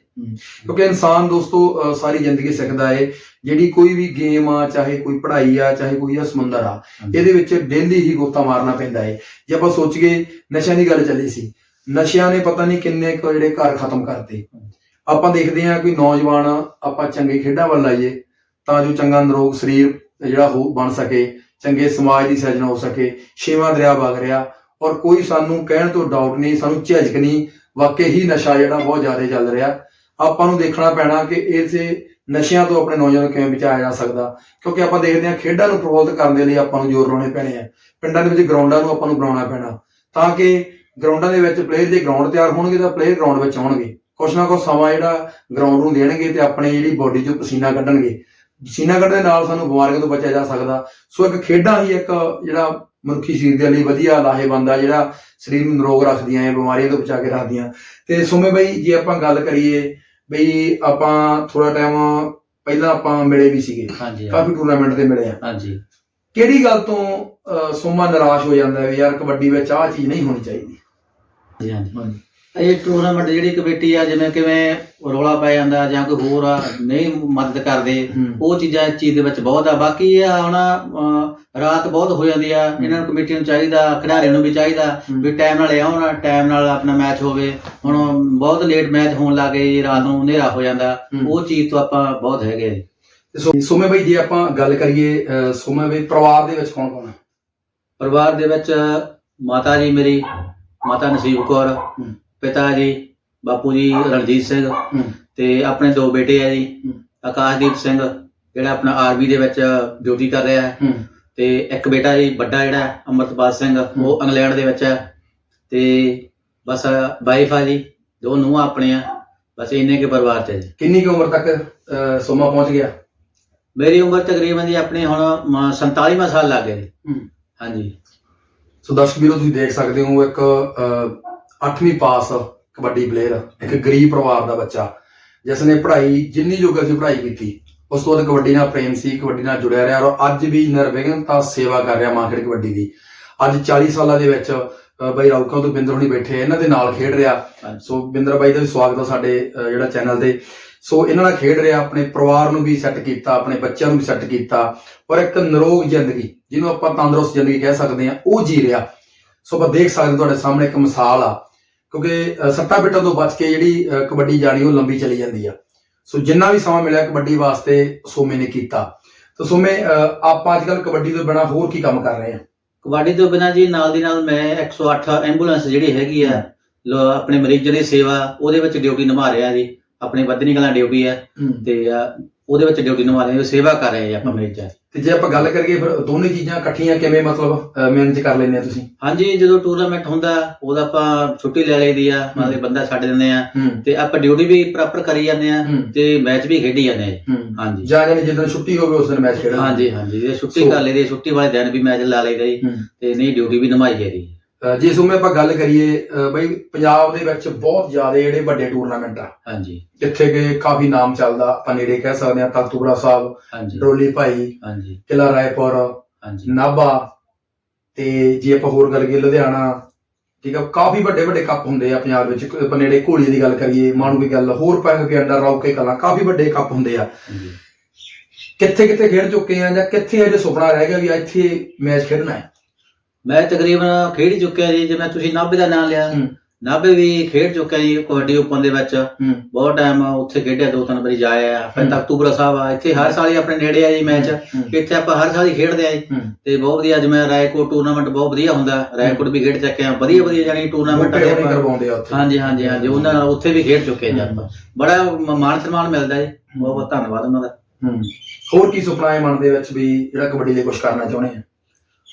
ਕਿਉਂਕਿ ਇਨਸਾਨ ਦੋਸਤੋ ਸਾਰੀ ਜ਼ਿੰਦਗੀ ਸਿੱਖਦਾ ਏ। ਜਿਹੜੀ ਕੋਈ ਵੀ ਗੇਮ ਆ ਚਾਹੇ ਕੋਈ ਪੜ੍ਹਾਈ ਆ ਚਾਹੇ ਕੋਈ ਆ ਸਮੁੰਦਰ ਆ ਇਹਦੇ ਵਿੱਚ ਡੇਲੀ ਹੀ ਗੋਤਾ ਮਾਰਨਾ ਪੈਂਦਾ ਏ। ਜੇ ਆਪਾਂ ਸੋਚੀਏ ਨਸ਼ਿਆਂ ਦੀ ਗੱਲ ਚੱਲੀ ਸੀ। ਨਸ਼ਿਆਂ ਨੇ ਪਤਾ ਨਹੀਂ ਕਿੰਨੇ ਕੁ ਜਿਹੜੇ ਘਰ ਖਤਮ ਕਰਤੇ। ਆਪਾਂ ਦੇਖਦੇ ਹਾਂ ਕੋਈ ਨੌਜਵਾਨ ਆਪਾਂ ਚੰਗੇ ਖੇਡਾਂ ਵੱਲ ਲਾਈਏ, ਤਾਂ ਜੋ ਚੰਗਾ ਨਿਰੋਗ ਸਰੀਰ ਜਿਹੜਾ ਹੋ ਬਣ ਸਕੇ, ਚੰਗੇ ਸਮਾਜ ਦੀ ਸਿਰਜਣਾ ਹੋ ਸਕੇ, ਛੇਵਾਂ ਦਰਿਆ ਵਗ ਰਿਹਾ, ਔਰ ਕੋਈ ਸਾਨੂੰ ਕਹਿਣ ਤੋਂ ਡਾਊਟ ਨਹੀਂ, ਸਾਨੂੰ ਝਿਜਕ ਨਹੀਂ, ਵਾਕਈ ਹੀ ਨਸ਼ਾ ਜਿਹੜਾ ਬਹੁਤ ਜ਼ਿਆਦਾ ਚੱਲ ਰਿਹਾ। ਆਪਾਂ ਨੂੰ ਦੇਖਣਾ ਪੈਣਾ ਕਿ ਇਸੇ ਨਸ਼ਿਆਂ ਤੋਂ ਆਪਣੇ ਨੌਜਵਾਨ ਨੂੰ ਕਿਵੇਂ ਬਚਾਇਆ ਜਾ ਸਕਦਾ, ਕਿਉਂਕਿ ਆਪਾਂ ਦੇਖਦੇ ਹਾਂ ਖੇਡਾਂ ਨੂੰ ਪ੍ਰਫੁੱਲਤ ਕਰਨ ਦੇ ਲਈ ਆਪਾਂ ਨੂੰ ਜ਼ੋਰ ਲਾਉਣੇ ਪੈਣੇ ਆ। ਪਿੰਡਾਂ ਦੇ ਵਿੱਚ ਗਰਾਊਂਡਾਂ ਨੂੰ ਆਪਾਂ ਨੂੰ ਬਣਾਉਣਾ ਪੈਣਾ, ਤਾਂ ਕਿ ਗਰਾਊਂਡਾਂ ਦੇ ਵਿੱਚ ਪਲੇਅਰ ਜੇ ਗਰਾਊਂਡ ਤਿਆਰ ਹੋਣਗੇ ਤਾਂ ਪਲੇਅਰ ਗਰਾਊਂਡ ਵਿੱਚ ਆਉਣਗੇ। ਕੁਛ ਨਾ ਕੁਛ ਸਮਾਂ ਜਿਹੜਾ ਗਰਾਊਂਡ ਨੂੰ ਦੇਣਗੇ ਤੇ ਆਪਣੇ ਜਿਹੜੀ ਬੋਡੀ 'ਚੋਂ ਪਸੀਨਾ ਕੱਢਣਗੇ। ਪਸੀਨਾ ਕੱਢਣ ਦੇ ਨਾਲ ਸਾਨੂੰ ਬਿਮਾਰੀਆਂ ਤੋਂ ਬਚਿਆ ਜਾ ਸਕਦਾ। ਸੋ ਇੱਕ ਖੇਡਾਂ ਹੀ ਇੱਕ ਜਿਹੜਾ ਮਨੁੱਖੀ ਸਰੀਰ ਦੇ ਲਈ ਵਧੀਆ ਲਾਹੇਵੰਦ ਆ ਜਿਹੜਾ ਸਰੀਰ ਨੂੰ ਨਿਰੋਗ ਰੱਖਦੀਆਂ ਹੈ ਬਿਮਾਰੀਆਂ ਤੋਂ ਬਚਾ ਕੇ ਰੱਖਦੀਆਂ। ਤੇ ਸੋਮੇ ਬਈ ਜੇ ਆਪਾਂ ਗੱਲ ਕਰੀਏ ਬਈ ਆਪਾਂ ਥੋੜਾ ਟਾਈਮ ਪਹਿਲਾਂ ਆਪਾਂ ਮਿਲੇ ਵੀ ਸੀਗੇ। ਹਾਂਜੀ ਕਾਫੀ ਟੂਰਨਾਮੈਂਟ ਤੇ ਮਿਲੇ ਆ। ਹਾਂਜੀ। ਕਿਹੜੀ ਗੱਲ ਤੋਂ ਸੋਮਾ ਨਿਰਾਸ਼ ਹੋ ਜਾਂਦਾ ਵੀ ਯਾਰ ਕਬੱਡੀ ਵਿੱਚ ਆਹ ਚੀਜ਼ ਨਹੀਂ ਹੋਣੀ ਚਾਹੀਦੀ? ਹਾਂਜੀ ਹਾਂਜੀ। ਇਹ ਟੂਰਨਾਮੈਂਟ ਜਿਹੜੀ ਕਮੇਟੀ ਆ ਜਿਵੇਂ ਕਿਵੇਂ ਰੋਲਾ ਪੈ ਜਾਂਦਾ ਜਾਂ ਕੋਈ ਹੋਰ ਆ ਨਹੀਂ ਮਦਦ ਕਰਦੇ ਉਹ ਚੀਜ਼ਾਂ ਇਸ ਚੀਜ਼ ਦੇ ਵਿੱਚ ਬਹੁਤ ਆ। ਬਾਕੀ ਇਹ ਆ ਹੁਣ ਅਹ, ਰਾਤ ਬਹੁਤ ਹੋ ਜਾਂਦੀ ਆ। ਇਹਨਾਂ ਨੂੰ ਕਮੇਟੀ ਨੂੰ ਚਾਹੀਦਾ ਖਿਡਾਰੀਆਂ ਨੂੰ ਵੀ ਚਾਹੀਦਾ ਵੀ ਟਾਈਮ ਨਾਲ ਆਉਣ ਟਾਈਮ ਨਾਲ ਆਪਣਾ ਮੈਚ ਹੋਵੇ। ਹੁਣ ਬਹੁਤ ਲੇਟ ਮੈਚ ਹੋਣ ਲੱਗੇ ਜੀ ਰਾਤ ਨੂੰ ਹਨੇਰਾ ਹੋ ਜਾਂਦਾ। ਉਹ ਚੀਜ਼ ਤੋਂ ਆਪਾਂ ਬਹੁਤ ਹੈਗੇ ਆ। ਜੀ। ਸੋ- ਸੋਮੇ ਬਈ ਜੇ ਆਪਾਂ ਗੱਲ ਕਰੀਏ ਅਹ, ਸੋਮੇ ਬਈ ਪਰਿਵਾਰ ਦੇ ਵਿੱਚ ਕੌਣ ਕੌਣ ਹੈ ਪਰਿਵਾਰ ਦੇ ਵਿੱਚ ਮਾਤਾ ਜੀ ਮੇਰੀ ਮਾਤਾ ਨਸੀਬ ਕੌਰ। ਪਿਤਾ ਜੀ ਬਾਪੂ ਜੀ ਰਣਜੀਤ ਸਿੰਘ। ਤੇ ਆਪਣੇ ਦੋ ਬੇਟੇ ਆ ਜੀ। ਆਕਾਸ਼ਦੀਪ ਸਿੰਘ ਜਿਹੜਾ ਆਪਣਾ ਆਰਮੀ ਦੇ ਵਿੱਚ ਡਿਊਟੀ ਕਰ ਰਿਹਾ ਹੈ ਤੇ ਇੱਕ ਬੇਟਾ ਜੀ ਵੱਡਾ ਜਿਹੜਾ ਅੰਮ੍ਰਿਤਪਾਲ ਸਿੰਘ ਉਹ ਇੰਗਲੈਂਡ ਦੇ ਵਿੱਚ ਹੈ ਤੇ ਬਸ ਵਾਈਫ ਆ ਜੀ ਦੋ ਨੂੰਹਾਂ ਆਪਣੀਆਂ ਬਸ ਇੰਨੇ ਕੇ ਪਰਿਵਾਰ ਚ ਜੀ ਕਿੰਨੀ ਕੁ ਉਮਰ ਤੱਕ ਸੋਮਾ ਪਹੁੰਚ ਗਿਆ ਮੇਰੀ ਉਮਰ ਤਕਰੀਬਨ ਜੀ ਆਪਣੇ ਹੁਣ 47ਵਾਂ ਸਾਲ ਲੱਗ ਗਏ ਜੀ। ਹਾਂਜੀ ਸੋ ਦਰਸ਼ਕ ਵੀਰੋ ਤੁਸੀਂ ਦੇਖ ਸਕਦੇ ਹੋ ਇੱਕ 8ਵੀਂ ਪਾਸ ਕਬੱਡੀ ਪਲੇਅਰ ਇੱਕ ਗਰੀਬ ਪਰਿਵਾਰ ਦਾ ਬੱਚਾ ਜਿਸ ਨੇ ਪੜ੍ਹਾਈ ਜਿੰਨੀ ਜੋਗਾ ਸੀ ਪੜ੍ਹਾਈ ਕੀਤੀ ਉਸ ਤੋਂ ਬਾਅਦ ਕਬੱਡੀ ਨਾਲ ਪ੍ਰੇਮ ਸੀ ਕਬੱਡੀ ਨਾਲ ਜੁੜਿਆ ਰਿਹਾ ਔਰ ਅੱਜ ਵੀ ਨਿਰਵਿਘਨਤਾ ਸੇਵਾ ਕਰ ਰਿਹਾ ਮਾਖੜ ਕਬੱਡੀ ਦੀ। ਅੱਜ 40 ਸਾਲਾਂ ਦੇ ਵਿੱਚ ਬਾਈ ਰੌਕਾ ਤੋਂ ਬਿੰਦਰ ਹੁਣੀ ਬੈਠੇ ਇਹਨਾਂ ਦੇ ਨਾਲ ਖੇਡ ਰਿਹਾ। ਸੋ ਬਿੰਦਰ ਬਾਈ ਦਾ ਵੀ ਸਵਾਗਤ ਹੈ ਸਾਡੇ ਜਿਹੜਾ ਚੈਨਲ ਤੇ। ਸੋ ਇਹਨਾਂ ਨਾਲ ਖੇਡ ਰਿਹਾ ਆਪਣੇ ਪਰਿਵਾਰ ਨੂੰ ਵੀ ਸੈੱਟ ਕੀਤਾ ਆਪਣੇ ਬੱਚਿਆਂ ਨੂੰ ਵੀ ਸੈੱਟ ਕੀਤਾ ਔਰ ਇੱਕ ਨਿਰੋਗ ਜ਼ਿੰਦਗੀ ਜਿਹਨੂੰ ਆਪਾਂ ਤੰਦਰੁਸਤ ਜ਼ਿੰਦਗੀ ਕਹਿ ਸਕਦੇ ਹਾਂ ਉਹ ਜੀ ਰਿਹਾ। ਸੋ ਆਪਾਂ ਦੇਖ ਸਕਦੇ ਤੁਹਾਡੇ ਸਾਹਮਣੇ ਇੱਕ ਮਿਸਾਲ ਆ ਕਿਉਂਕਿ ਅ, ਸੱਟਾਂ ਪਿੱਟਾਂ ਤੋਂ ਬਚ ਕੇ ਜਿਹੜੀ ਕਬੱਡੀ ਜਾਣੀ ਉਹ ਲੰਬੀ ਚਲੀ ਜਾਂਦੀ ਆ। ਸੋ ਜਿੰਨਾ ਵੀ ਸਮਾਂ ਮਿਲਿਆ ਕਬੱਡੀ ਵਾਸਤੇ ਸੋਮੇ ਨੇ ਕੀਤਾ। ਤਾਂ ਸੋਮੇ ਅ, ਆਪਾਂ ਅੱਜ ਕੱਲ ਕਬੱਡੀ ਤੋਂ ਬਿਨਾ ਹੋਰ ਕੀ ਕੰਮ ਕਰ ਰਹੇ ਹਾਂ? ਕਬੱਡੀ ਤੋਂ ਬਿਨਾਂ ਜੀ ਨਾਲ ਦੀ ਨਾਲ ਮੈਂ 108 ਐਂਬੂਲੈਂਸ ਜਿਹੜੀ ਹੈਗੀ ਆ ਆਪਣੇ ਮਰੀਜ਼ਾਂ ਦੀ ਸੇਵਾ ਉਹਦੇ ਵਿੱਚ ਡਿਊਟੀ ਨਿਭਾ ਰਿਹਾ ਜੀ। ਆਪਣੇ ਬੱਦਨੀ ਕਲਾਂ ਡਿਊਟੀ ਹੈ ਤੇ ਉਹਦੇ ਵਿੱਚ ਡਿਊਟੀ ਨਿਭਾ ਰਹੇ ਸੇਵਾ ਕਰ ਰਹੇ ਜੀ ਆਪਾਂ ਮਰੀਜ਼ਾਂ ਦੀ। ਤੇ ਜੇ ਆਪਾਂ ਗੱਲ ਕਰੀਏ ਫਿਰ ਦੋਨੇ ਚੀਜ਼ਾਂ ਇਕੱਠੀਆਂ ਕਿਵੇਂ ਮਤਲਬ ਮੈਨੇਜ ਕਰ ਲੈਂਦੇ ਆ ਤੁਸੀਂ? ਹਾਂਜੀ ਜਦੋਂ ਟੂਰਨਾਮੈਂਟ ਹੁੰਦਾ ਉਹਦਾ ਆਪਾਂ ਛੁੱਟੀ ਲੈ ਲਈਦੀ ਆ ਮਤਲਬ ਬੰਦਾ ਛੱਡ ਦਿੰਦੇ ਆ। ਤੇ ਆਪਾਂ ਡਿਊਟੀ ਵੀ ਪ੍ਰੋਪਰ ਕਰੀ ਜਾਂਦੇ ਆ ਤੇ ਮੈਚ ਵੀ ਖੇਡੀ ਜਾਂਦੇ ਆ। ਹਾਂਜੀ। ਜਾਂ ਜਾਨੀ ਜਿੱਦਣ ਛੁੱਟੀ ਹੋਵੇ ਉਸ ਦਿਨ ਮੈਚ ਖੇਡਣਾ ਹਾਂਜੀ ਹਾਂਜੀ। ਜੇ ਛੁੱਟੀ ਕਰ ਲਈਦੀ ਛੁੱਟੀ ਵਾਲੇ ਦਿਨ ਵੀ ਮੈਚ ਲਾ ਲਈਦਾ ਜੀ। ਤੇ ਨਹੀਂ ਡਿਊਟੀ ਵੀ ਨਿਭਾਈ ਜਾਂਦੀ ਜੇ ਸੋਮੇ ਆਪਾਂ ਗੱਲ ਕਰੀਏ ਬਈ ਪੰਜਾਬ ਦੇ ਵਿੱਚ ਬਹੁਤ ਜ਼ਿਆਦਾ ਜਿਹੜੇ ਵੱਡੇ ਟੂਰਨਾਮੈਂਟ ਆ। ਹਾਂਜੀ। ਜਿੱਥੇ ਕਿ ਕਾਫੀ ਨਾਮ ਚੱਲਦਾ ਆਪਾਂ ਨੇੜੇ ਕਹਿ ਸਕਦੇ ਆ ਤਖਤੂਬਰਾ ਸਾਹਿਬ ਹਾਂਜੀ। ਡੋਲੀ ਭਾਈ ਹਾਂਜੀ। ਕਿਲਾ ਰਾਏਪੁਰ ਹਾਂਜੀ। ਨਾਭਾ ਤੇ ਜੇ ਆਪਾਂ ਹੋਰ ਗੱਲ ਕਰੀਏ ਲੁਧਿਆਣਾ ਠੀਕ ਆ ਕਾਫੀ ਵੱਡੇ ਵੱਡੇ ਕੱਪ ਹੁੰਦੇ ਆ ਪੰਜਾਬ ਵਿੱਚ। ਕ- ਆਪਾਂ ਨੇੜੇ ਘੋੜੀ ਦੀ ਗੱਲ ਕਰੀਏ ਮਾਣੂ ਦੀ ਗੱਲ ਹੋਰ ਪੈਕ ਕੇ ਅੰਡਰ ਰੌਕੇ ਕਲਾ ਕਾਫੀ ਵੱਡੇ ਕੱਪ ਹੁੰਦੇ ਆ। ਕਿੱਥੇ ਕਿੱਥੇ ਖੇਡ ਚੁੱਕੇ ਆ ਜਾਂ ਕਿੱਥੇ ਅਜੇ ਸੁਪਨਾ ਰਹਿ ਗਿਆ ਵੀ ਇੱਥੇ ਮੈਚ ਖੇਡਣਾ ਹੈ? ਮੈਂ ਤਕਰੀਬਨ ਖੇਡ ਹੀ ਚੁੱਕਿਆ ਜੀ ਜਿਵੇਂ ਤੁਸੀਂ ਨਾਭੇ ਦਾ ਨਾਮ ਲਿਆ। ਹੂੰ। ਨਾਭੇ ਵੀ ਖੇਡ ਚੁੱਕਿਆ ਜੀ ਕਬੱਡੀ ਓਪਨ ਦੇ ਵਿੱਚ। ਹੂੰ। ਬਹੁਤ ਟਾਈਮ ਉੱਥੇ ਖੇਡਿਆ ਦੋ ਤਿੰਨ ਵਾਰੀ ਜਾਇਆ। ਫਿਰ ਹੂੰ। ਸਾਹਿਬ ਆ ਇੱਥੇ ਹਰ ਸਾਲ ਹੀ ਆਪਣੇ ਨੇੜੇ ਆ ਜੀ ਮੈਚ ਹੂੰ। ਇੱਥੇ ਆਪਾਂ ਹਰ ਸਾਲ ਹੀ ਖੇਡਦੇ ਆ ਜੀ। ਹੂੰ। ਤੇ ਬਹੁਤ ਵਧੀਆ ਜਿਵੇਂ ਰਾਏਕੋਟ ਟੂਰਨਾਮੈਂਟ ਬਹੁਤ ਵਧੀਆ ਹੁੰਦਾ। ਰਾਏਕੋਟ ਵੀ ਖੇਡ ਚੱਕੇ ਆ ਵਧੀਆ ਵਧੀਆ ਜਾਨੀ ਟੂਰਨਾਮੈਂਟ ਮੋਟੇ ਹੋਣੀ ਕਰਵਾਉਂਦੇ ਆ ਉੱਥੇ। ਹਾਂਜੀ ਹਾਂਜੀ ਹਾਂਜੀ। ਉਹਨਾਂ ਨਾਲ ਉੱਥੇ ਵੀ ਖੇਡ ਚੁੱਕੇ ਜੀ ਆਪਾਂ। ਬੜਾ ਮ- ਮਾਣ ਸਨਮਾਨ ਮਿਲਦਾ ਜੀ। ਬਹੁਤ ਬਹੁਤ ਧੰਨਵਾਦ ਉਹਨਾਂ ਦਾ। ਹੂੰ। ਹੋਰ ਕੀ ਸੁਪਨਾ ਹੈ ਮਨ ਦੇ ਵਿੱਚ ਵੀ ਜਿਹੜਾ ਕਬੱਡੀ ਲਈ ਕੁਝ ਕਰਨਾ ਚਾਹੁੰਦੇ ਆ?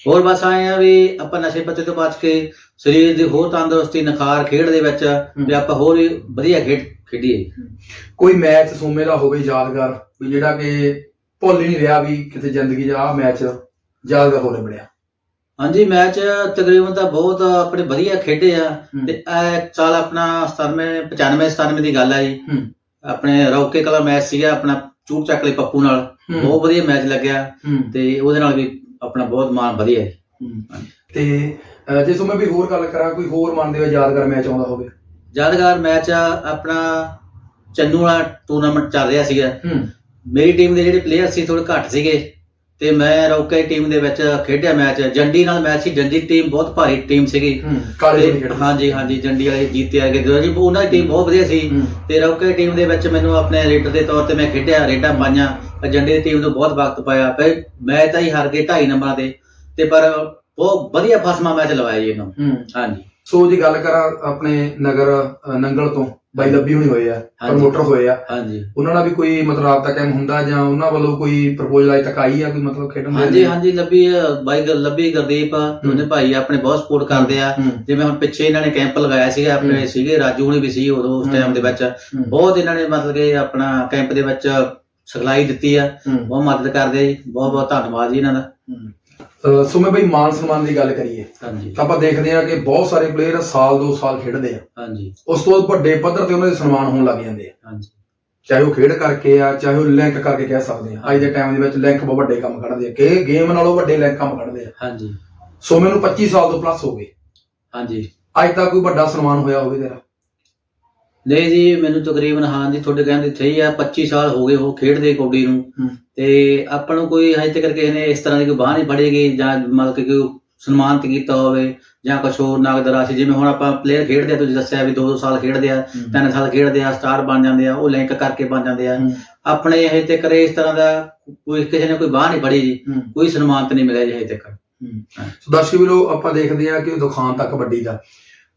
ਹੋਰ ਬਸ ਆਏ ਆ ਵੀ ਆਪਾਂ ਨਸ਼ੇ ਪੱਤੇ ਤੋਂ ਬਚ ਕੇ ਸਰੀਰ ਦੀ ਹੋਰ ਤੰਦਰੁਸਤੀ ਨਖਾਰ ਖੇਡ ਦੇ ਵਿੱਚ ਵੀ ਆਪਾਂ ਹੋਰ ਵੀ ਵਧੀਆ ਖੇਡ ਖੇਡੀਏ। ਕੋਈ ਮੈਚ ਸੋਮੇ ਦਾ ਹੋਵੇ ਯਾਦਗਾਰ ਵੀ ਜਿਹੜਾ ਕਿ ਭੁੱਲ ਹੀ ਨਹੀਂ ਰਿਹਾ ਵੀ ਕਿਤੇ ਜ਼ਿੰਦਗੀ 'ਚ ਆਹ ਮੈਚ ਯਾਦਗਾਰ ਹੋਣੇ ਬਣਿਆ। ਹਾਂਜੀ ਮੈਚ ਤਕਰੀਬਨ ਤਾਂ ਬਹੁਤ ਆਪਣੇ ਵਧੀਆ ਖੇਡੇ ਆ। ਤੇ ਇਹ ਸਾਲ ਆਪਣਾ 97 95 97 ਦੀ ਗੱਲ ਆ ਜੀ। ਆਪਣੇ ਰੌਕੇ ਕਲਾ ਮੈਚ ਸੀਗਾ ਆਪਣਾ ਚੂਕ ਚੱਕ ਲਈ ਪੱਪੂ ਨਾਲ। ਬਹੁਤ ਵਧੀਆ ਮੈਚ ਲੱਗਿਆ। ਤੇ ਉਹਦੇ ਨਾਲ ਵੀ ਆਪਣਾ ਬਹੁਤ ਮਾਨ ਵਧੀਆ ਹੈ। ਹੂੰ। ਤੇ ਅਹ, ਜੇ ਸੋਮੇ ਵੀ ਹੋਰ ਗੱਲ ਕਰਾਂ ਕੋਈ ਹੋਰ ਮਨ ਦੇ ਵਿੱਚ ਯਾਦਗਾਰ ਮੈਚ ਆਉਂਦਾ ਹੋਵੇ? ਯਾਦਗਾਰ ਮੈਚ ਆ ਆਪਣਾ ਚੰਨੂ ਵਾਲਾ ਟੂਰਨਾਮੈਂਟ ਚੱਲ ਰਿਹਾ ਸੀਗਾ। ਹੂੰ। ਮੇਰੀ ਟੀਮ ਦੇ ਜਿਹੜੇ ਪਲੇਅਰ ਸੀ ਥੋੜੇ ਘੱਟ ਸੀਗੇ। ਤੇ ਮੈਂ ਰੌਕੇ ਟੀਮ ਦੇ ਵਿੱਚ ਖੇਡਿਆ ਮੈਚ ਜੰਡੀ ਨਾਲ ਮੈਚ ਸੀ। ਜੰਡੀ ਟੀਮ ਬਹੁਤ ਭਾਰੀ ਟੀਮ ਸੀਗੀ। ਹੂੰ ਕਾਲੇ ਤੇ ਹਾਂਜੀ ਹਾਂਜੀ ਜੰਡੀ ਵਾਲੇ ਜੀਤੇ ਆਗੇ ਜੀ ਉਹਨਾਂ ਦੀ ਟੀਮ ਬਹੁਤ ਵਧੀਆ ਸੀ। ਹੂੰ। ਤੇ ਰੌਕੇ ਟੀਮ ਦੇ ਵਿੱਚ ਮੈਨੂੰ ਆਪਣੇ ਰੇਡਰ ਦੇ ਤੌਰ ਤੇ ਮੈਂ ਖੇਡਿਆ ਰੇਡਾਂ ਪਾਈਆਂ ਪਰ ਜੰਡੀ ਦੀ ਟੀਮ ਨੂੰ ਬਹੁਤ ਵਕਤ ਪਾਇਆ। ਫਿਰ ਮੈਚ ਤਾਂ ਹੀ ਹਾਰ ਗਏ 2.5 ਨੰਬਰਾਂ ਤੇ। ਤੇ ਪਰ ਬਹੁਤ ਵਧੀਆ ਫਸਮਾ ਮੈਚ ਲਵਾਇਆ ਜੀ ਇਹਨੂੰ। ਹੂੰ। ਹਾਂਜੀ। ਸੋ ਜੇ ਗੱਲ ਕਰਾਂ ਆਪਣੇ ਨਗਰ ਨੰਗਲ ਤੋਂ। ਬਾਈ ਲੱਭੀ ਹੋਣੀ ਹੋਏ ਆ ਹਾਂਜੀ। ਪ੍ਰਮੋਟਰ ਹੋਏ ਆ। ਹਾਂਜੀ। ਉਹਨਾਂ ਨਾਲ ਵੀ ਕੋਈ ਮਤਲਬ ਰਾਬਤਾ ਕਾਇਮ ਹੁੰਦਾ ਜਾਂ ਉਹਨਾਂ ਵੱਲੋਂ ਕੋਈ ਪ੍ਰਪੋਜ਼ਲ ਅਜੇ ਤੱਕ ਆਈ ਆ ਕੋਈ ਮਤਲਬ ਖੇਡਣ ਦੇ ਹਾਂਜੀ ਲਈ? ਹਾਂਜੀ ਲੱਭੀ ਅ, ਬਾਈ ਗ- ਲੱਭੀ ਗੁਰਦੀਪ। ਦੋਨੇ ਭਾਈ ਆਪਣੇ ਬਹੁਤ ਸਪੋਰਟ ਕਰਦੇ ਆ। ਹੂੰ। ਜਿਵੇਂ ਹੁਣ ਪਿੱਛੇ ਇਹਨਾਂ ਨੇ ਕੈਂਪ ਲਗਾਇਆ ਸੀਗਾ ਆਪਣੇ ਹੂੰ। ਸੀਗੇ ਰਾਜੂ ਹੁਣੀ ਵੀ ਸੀ ਉਦੋਂ ਉਸ ਹੂੰ। ਟਾਈਮ ਦੇ ਵਿੱਚ। ਹੂੰ, ਬਹੁਤ ਇਹਨਾਂ ਨੇ ਮਤਲਬ ਕਿ ਆਪਣਾ ਕੈਂਪ ਦੇ ਵਿੱਚ ਸਿਖਲਾਈ ਦਿੱਤੀ ਆ। ਹੂੰ। ਬਹੁਤ ਮਦਦ ਕਰਦੇ ਆ ਜੀ। ਬਹੁਤ ਬਹੁਤ ਧੰਨਵਾਦ ਜੀ ਇਹਨਾਂ ਦਾ। ਅਹ, ਸੋ ਮੈਂ ਬਈ ਮਾਨ ਸਨਮਾਨ ਦੀ ਗੱਲ ਕਰੀਏ। ਹਾਂਜੀ। ਤਾਂ ਆਪਾਂ ਦੇਖਦੇ ਹਾਂ ਕਿ ਬਹੁਤ ਸਾਰੇ ਪਲੇਅਰ ਸਾਲ ਦੋ ਸਾਲ ਖੇਡਦੇ ਆ। ਹਾਂਜੀ। ਉਸ ਤੋਂ ਬਾਅਦ ਵੱਡੇ ਪੱਧਰ ਤੇ ਉਹਨਾਂ ਦੇ ਸਨਮਾਨ ਹੋਣ ਲੱਗ ਜਾਂਦੇ ਆ। ਹਾਂਜੀ। ਚਾਹੇ ਉਹ ਖੇਡ ਕਰਕੇ ਆ ਚਾਹੇ ਉਹ ਲਿੰਕ ਕਰਕੇ ਕਹਿ ਸਕਦੇ ਆ। ਅੱਜ ਦੇ ਟਾਈਮ ਦੇ ਵਿੱਚ ਲਿੰਕ ਬਹੁਤ ਵੱਡੇ ਕੰਮ ਕੱਢਦੇ ਆ। ਕਿ ਗੇਮ ਨਾਲੋਂ ਵੱਡੇ ਲਿੰਕ ਕੰਮ ਕੱਢਦੇ ਆ। ਹਾਂਜੀ। ਸੋ ਮੈਨੂੰ 25 ਸਾਲ ਤੋਂ ਪਲੱਸ ਹੋ ਗਏ। ਹਾਂਜੀ। ਅੱਜ ਤੱਕ ਕੋਈ ਵੱਡਾ ਸਨਮਾਨ ਹੋਇਆ ਹੋਵੇ ਤੇਰਾ? ਨਹੀਂ ਜੀ ਮੈਨੂੰ ਤਕਰੀਬਨ ਹਾਂ ਜੀ ਤੁਹਾਡੇ ਕਹਿੰਦੇ ਸਹੀ ਆ 25 ਸਾਲ ਹੋ ਗਏ ਉਹ ਖੇਡਦੇ ਕੌਡੀ ਨੂੰ। ਤੇ ਆਪਾਂ ਨੂੰ ਕੋਈ ਹਜੇ ਤੱਕ ਕਿਸੇ ਨੇ ਇਸ ਤਰ੍ਹਾਂ ਦੀ ਕੋਈ ਬਾਹ ਨਹੀਂ ਫੜੇਗੀ ਜਾਂ ਮਤਲਬ ਕਿ ਕੋਈ ਸਨਮਾਨਿਤ ਕੀਤਾ ਹੋਵੇ ਜਾਂ ਕੁਝ ਹੋਰ ਨਗਦ ਰਾਸ਼ੀ ਜਿਵੇਂ ਹੁਣ ਆਪਾਂ ਪਲੇਅਰ ਖੇਡਦੇ ਆ ਤੁਸੀਂ ਦੱਸਿਆ ਵੀ 2-2 ਸਾਲ ਖੇਡਦੇ ਆ ਤਿੰਨ ਸਾਲ ਖੇਡਦੇ ਆ ਸਟਾਰ ਬਣ ਜਾਂਦੇ ਆ ਉਹ ਲਿੰਕ ਕਰਕੇ ਬਣ ਜਾਂਦੇ ਆ। ਆਪਣੇ ਹਜੇ ਤੱਕ ਇਸ ਤਰ੍ਹਾਂ ਦਾ ਕੋਈ ਕਿਸੇ ਨੇ ਕੋਈ ਬਾਹ ਨਹੀਂ ਫੜੀ ਜੀ। ਕੋਈ ਸਨਮਾਨਿਤ ਨਹੀਂ ਮਿਲਿਆ ਜੀ ਹਜੇ ਤੱਕ। ਸੋ ਦਰਸ਼ਕ ਵੀਰੋ ਆਪਾਂ ਦੇਖਦੇ ਹਾਂ ਕਿ ਦੁਕਾਨ ਤੱਕ ਵੱਡੀ ਦਾ।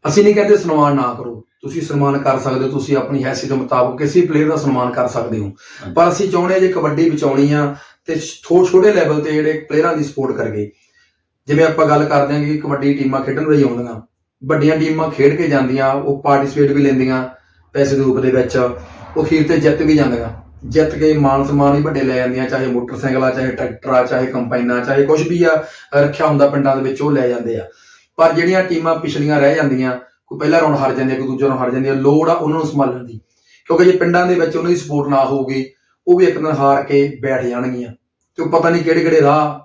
ਅਸੀਂ ਨਹੀਂ ਕਹਿੰਦੇ ਸਨਮਾਨ ਨਾ ਕਰੋ। ਤੁਸੀਂ ਸਨਮਾਨ ਕਰ ਸਕਦੇ ਹੋ, ਤੁਸੀਂ ਆਪਣੀ ਹੈਸੀਅਤ ਦੇ ਮੁਤਾਬਕ ਕਿਸੇ ਪਲੇਅਰ ਦਾ ਸਨਮਾਨ ਕਰ ਸਕਦੇ ਹੋ। ਪਰ ਅਸੀਂ ਚਾਹੁੰਦੇ ਹਾਂ ਜੇ ਕਬੱਡੀ ਬਚਾਉਣੀ ਆ, ਤੇ ਥੋੜੇ ਛੋਟੇ ਲੈਵਲ ਤੇ ਜਿਹੜੇ ਪਲੇਅਰਾਂ ਦੀ ਸਪੋਰਟ ਕਰਗੇ ਜਿਵੇਂ ਆਪਾਂ ਗੱਲ ਕਰਦੇ ਹਾਂ ਕਿ ਕਬੱਡੀ ਟੀਮਾਂ ਖੇਡਣ ਲਈ ਆਉਂਦੀਆਂ, ਵੱਡੀਆਂ ਟੀਮਾਂ ਖੇਡ ਕੇ ਜਾਂਦੀਆਂ, ਉਹ ਪਾਰਟਿਸਿਪੇਟ ਵੀ ਲੈਂਦੀਆਂ ਪੈਸੇ ਦੇ ਰੂਪ ਦੇ ਵਿੱਚ, ਉਹ ਖੀਰ ਤੇ ਜਿੱਤ ਵੀ ਜਾਂਦੀਆਂ। ਜਿੱਤ ਕੇ ਮਾਨ ਸਨਮਾਨ ਵੀ ਵੱਡੇ ਲੈ ਜਾਂਦੀਆਂ, ਚਾਹੇ ਮੋਟਰਸਾਈਕਲ ਆ ਚਾਹੇ ਟਰੈਕਟਰ ਆ ਚਾਹੇ ਕੰਪਾਈਨਾਂ ਚਾਹੇ ਕੁਝ ਵੀ ਆ, ਰੱਖਿਆ ਹੁੰਦਾ ਪਿੰਡਾਂ ਦੇ ਵਿੱਚ ਉਹ ਲੈ ਜਾਂਦੇ ਆ। ਪਰ ਜਿਹੜੀਆਂ ਟੀਮਾਂ ਪਿਛਲੀਆਂ ਰਹਿ ਜਾਂਦੀਆਂ ਕੋਈ ਪਹਿਲਾ ਰਾਉਂਡ ਹਾਰ ਜਾਂਦੇ ਆ, ਕੋਈ ਦੂਜਾ ਰਾਉਂਡ ਹਾਰ ਜਾਂਦੀ ਆ, ਲੋੜ ਆ ਉਹਨਾਂ ਨੂੰ ਸੰਭਾਲਣ ਦੀ। ਕਿਉਂਕਿ ਜੇ ਪਿੰਡਾਂ ਦੇ ਵਿੱਚ ਉਹਨਾਂ ਦੀ ਸਪੋਰਟ ਨਾ ਹੋਊਗੀ, ਉਹ ਵੀ ਇੱਕ ਦਿਨ ਹਾਰ ਕੇ ਬੈਠ ਜਾਣਗੀਆਂ। ਤੇ ਉਹ ਪਤਾ ਨਹੀਂ ਕਿਹੜੇ ਕਿਹੜੇ ਰਾਹ